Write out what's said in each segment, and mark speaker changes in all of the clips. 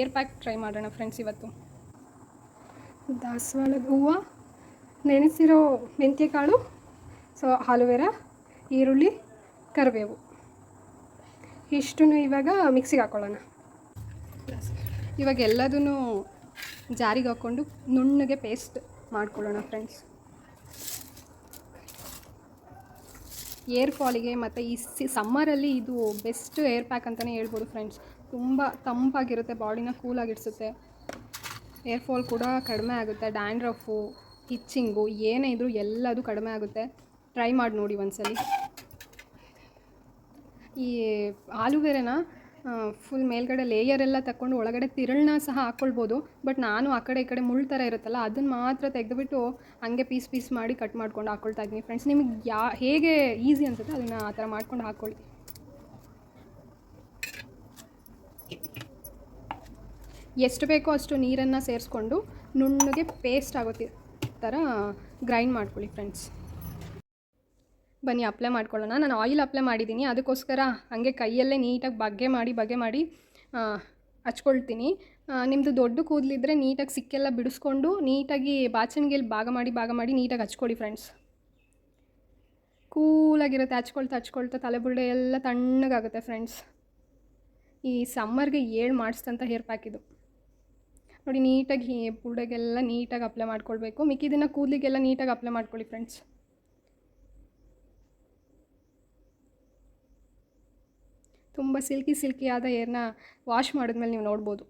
Speaker 1: Air pack try ಮಾಡೋಣ friends ಇವತ್ತು. ದಾಸವಾಳದ ಹೂವು, ನೆನೆಸಿರೋ ಮೆಂತ್ಯಕಾಳು, ಸೊ ಹಾಲುವೆರ ಈರುಳ್ಳಿ, ಕರಿಬೇವು. ಇಷ್ಟನ್ನು ಇವಾಗ ಮಿಕ್ಸಿಗೆ ಹಾಕ್ಕೊಳ್ಳೋಣ ಇವಾಗ ಎಲ್ಲದನ್ನು ಜಾರಿಗೆ ಹಾಕ್ಕೊಂಡು ನುಣ್ಣಗೆ ಪೇಸ್ಟ್ ಮಾಡ್ಕೊಳ್ಳೋಣ ಫ್ರೆಂಡ್ಸ್ ಏರ್ ಫಾಲಿಗೆ ಮತ್ತು ಈ ಸಿ ಸಮ್ಮರಲ್ಲಿ ಇದು ಬೆಸ್ಟ್ ಏರ್ ಪ್ಯಾಕ್ ಅಂತಲೇ ಹೇಳ್ಬೋದು ಫ್ರೆಂಡ್ಸ್ ತುಂಬ ತಂಪಾಗಿರುತ್ತೆ, ಬಾಡಿನ ಕೂಲಾಗಿಡ್ಸುತ್ತೆ. ಏರ್ ಫಾಲ್ ಕೂಡ ಕಡಿಮೆ ಆಗುತ್ತೆ ಡ್ಯಾಂಡ್ರಫು ಹಿಚ್ಚಿಂಗು ಏನೇ ಇದ್ರೂ ಎಲ್ಲದೂ ಕಡಿಮೆ ಆಗುತ್ತೆ. ಟ್ರೈ ಮಾಡಿ ನೋಡಿ ಒಂದ್ಸಲಿ. ಈ ಆಲೂಗೆರೆನ ಫುಲ್ ಮೇಲ್ಗಡೆ ಲೇಯರ್ ಎಲ್ಲ ತಗೊಂಡು ಒಳಗಡೆ ತಿರುಳನ್ನ ಸಹ ಹಾಕ್ಕೊಳ್ಬೋದು. ಬಟ್ ನಾನು ಆ ಕಡೆ ಈ ಕಡೆ ಮುಳ್ಳು ಥರ ಇರುತ್ತಲ್ಲ ಅದನ್ನು ಮಾತ್ರ ತೆಗೆದುಬಿಟ್ಟು ಹಂಗೆ ಪೀಸ್ ಪೀಸ್ ಮಾಡಿ ಕಟ್ ಮಾಡ್ಕೊಂಡು ಹಾಕ್ಕೊಳ್ತಾ ಇದ್ದೀನಿ. ಫ್ರೆಂಡ್ಸ್ ನಿಮಗೆ ಯಾ, ಹೇಗೆ ಈಸಿ ಅನ್ಸುತ್ತೆ ಅದನ್ನು ಆ ಥರ ಮಾಡ್ಕೊಂಡು ಹಾಕ್ಕೊಳ್ಳಿ. ಎಷ್ಟು ಬೇಕೋ ಅಷ್ಟು ನೀರನ್ನು ಸೇರಿಸ್ಕೊಂಡು ನುಣ್ಣಗೆ ಪೇಸ್ಟ್ ಆಗೋತಿ ಥರ ಗ್ರೈಂಡ್ ಮಾಡ್ಕೊಳ್ಳಿ ಫ್ರೆಂಡ್ಸ್ ಬನ್ನಿ ಅಪ್ಲೈ ಮಾಡ್ಕೊಳ್ಳೋಣ. ನಾನು ಆಯಿಲ್ ಅಪ್ಲೈ ಮಾಡಿದ್ದೀನಿ. ಅದಕ್ಕೋಸ್ಕರ ಹಾಗೆ ಕೈಯಲ್ಲೇ ನೀಟಾಗಿ ಬಗ್ಗೆ ಮಾಡಿ, ಬಗೆ ಮಾಡಿ ಹಚ್ಕೊಳ್ತೀನಿ. ನಿಮ್ಮದು ದೊಡ್ಡ ಕೂದಲಿದ್ರೆ ನೀಟಾಗಿ ಸಿಕ್ಕೆಲ್ಲ ಬಿಡಿಸ್ಕೊಂಡು ನೀಟಾಗಿ ಬಾಚಣಿಗೆಯಲ್ಲಿ ಭಾಗ ಮಾಡಿ ಭಾಗ ಮಾಡಿ ನೀಟಾಗಿ ಹಚ್ಕೊಳ್ಳಿ ಫ್ರೆಂಡ್ಸ್ ಕೂಲಾಗಿರುತ್ತೆ, ಹಚ್ಕೊಳ್ತಾ ಹಚ್ಕೊಳ್ತಾ ತಲೆಬುರುಡೆ ಎಲ್ಲ ತಣ್ಣಗಾಗುತ್ತೆ ಫ್ರೆಂಡ್ಸ್ ಈ ಸಮ್ಮರ್ಗೆ ಏಳು ಮಾಡಿಸ್ತಂಥ ಹೇರ್ ಪ್ಯಾಕ್ ಇದು ನೋಡಿ, ನೀಟಾಗಿ ಪುಡೆಗೆಲ್ಲ ನೀಟಾಗಿ ಅಪ್ಲೈ ಮಾಡ್ಕೊಳ್ಬೇಕು. ಮಿಕ್ಕಿದನ್ನು ಕೂದಲಿಗೆಲ್ಲ ನೀಟಾಗಿ ಅಪ್ಲೈ ಮಾಡ್ಕೊಳ್ಳಿ ಫ್ರೆಂಡ್ಸ್ ತುಂಬ ಸಿಲ್ಕಿ ಸಿಲ್ಕಿ ಆದ ಏರ್ನ ವಾಶ್ ಮಾಡಿದ್ಮೇಲೆ ನೀವು ನೋಡ್ಬೋದು.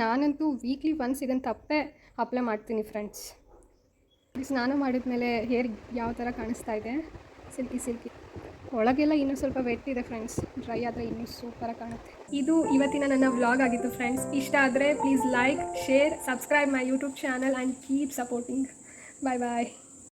Speaker 1: ನಾನಂತೂ ವೀಕ್ಲಿ ಒನ್ಸ್ ಇದನ್ನು ತಪ್ಪೆ ಅಪ್ಲೈ ಮಾಡ್ತೀನಿ ಫ್ರೆಂಡ್ಸ್ ಸ್ನಾನ ಮಾಡಿದ್ಮೇಲೆ ಹೇರ್ ಯಾವ ಥರ ಕಾಣಿಸ್ತಾ ಇದೆ? ಸಿಲ್ಕಿ ಸಿಲ್ಕಿ ಒಳಗೆಲ್ಲ ಇನ್ನೂ ಸ್ವಲ್ಪ ವೆಟ್ ಇದೆ ಫ್ರೆಂಡ್ಸ್ ಡ್ರೈ ಆದರೆ ಇನ್ನೂ ಸೂಪರಾಗಿ ಕಾಣುತ್ತೆ. ಇದು ಇವತ್ತಿನ ನನ್ನ ವ್ಲಾಗ್ ಆಗಿತ್ತು ಫ್ರೆಂಡ್ಸ್ ಇಷ್ಟ ಆದರೆ please like share subscribe my YouTube channel and keep supporting bye bye